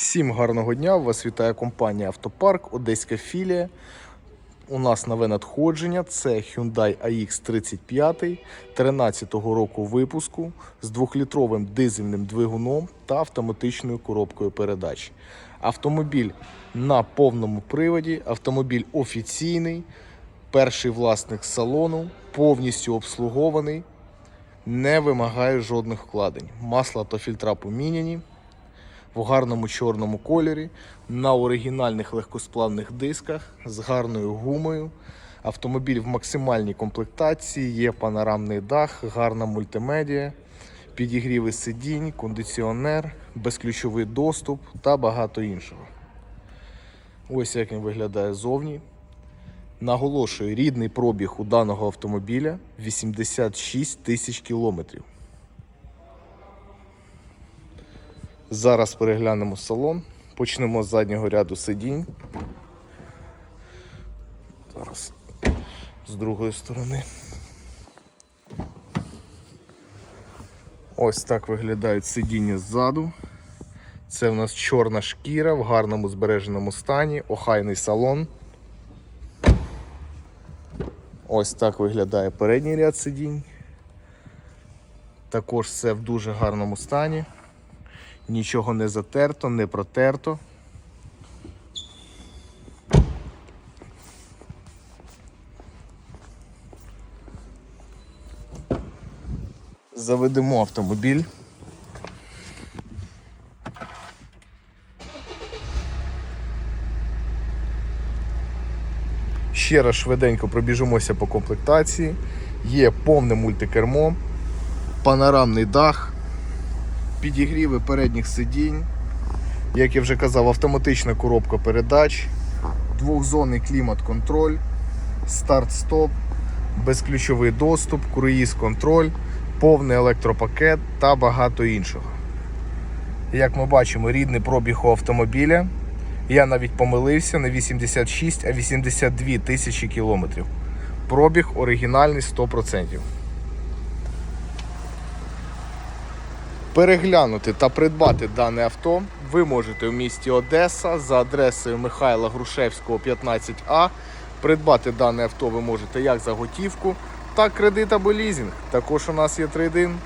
Всім гарного дня! Вас вітає компанія Автопарк, Одеська філія. У нас нове надходження. Це Hyundai AX35 13-го року випуску з 2-літровим дизельним двигуном та автоматичною коробкою передач. Автомобіль на повному приводі, автомобіль офіційний, перший власник салону, повністю обслугований, не вимагає жодних вкладень. Масла та фільтра поміняні в гарному чорному кольорі, на оригінальних легкосплавних дисках з гарною гумою. Автомобіль в максимальній комплектації, є панорамний дах, гарна мультимедіа, підігріви сидінь, кондиціонер, безключовий доступ та багато іншого. Ось як він виглядає зовні. Наголошую, рідний пробіг у даного автомобіля 86 тисяч кілометрів. Зараз переглянемо салон. Почнемо з заднього ряду сидінь. Зараз з другої сторони. Ось так виглядають сидіння ззаду. Це в нас чорна шкіра в гарному збереженому стані, охайний салон. Ось так виглядає передній ряд сидінь. Також все в дуже гарному стані. Нічого не затерто, не протерто. Заведемо автомобіль. Ще раз швиденько пробіжимося по комплектації. Є повне мультикермо, панорамний дах, підігріви передніх сидінь, як я вже казав, автоматична коробка передач, двохзонний клімат-контроль, старт-стоп, безключовий доступ, круїз-контроль, повний електропакет та багато іншого. Як ми бачимо, рідний пробіг у автомобіля. Я навіть помилився не 86, а 82 тисячі кілометрів. Пробіг оригінальний 100%. Переглянути та придбати дане авто ви можете в місті Одеса за адресою Михайла Грушевського 15А. Придбати дане авто ви можете як за готівку, так кредит або лізинг. Також у нас є трейдин.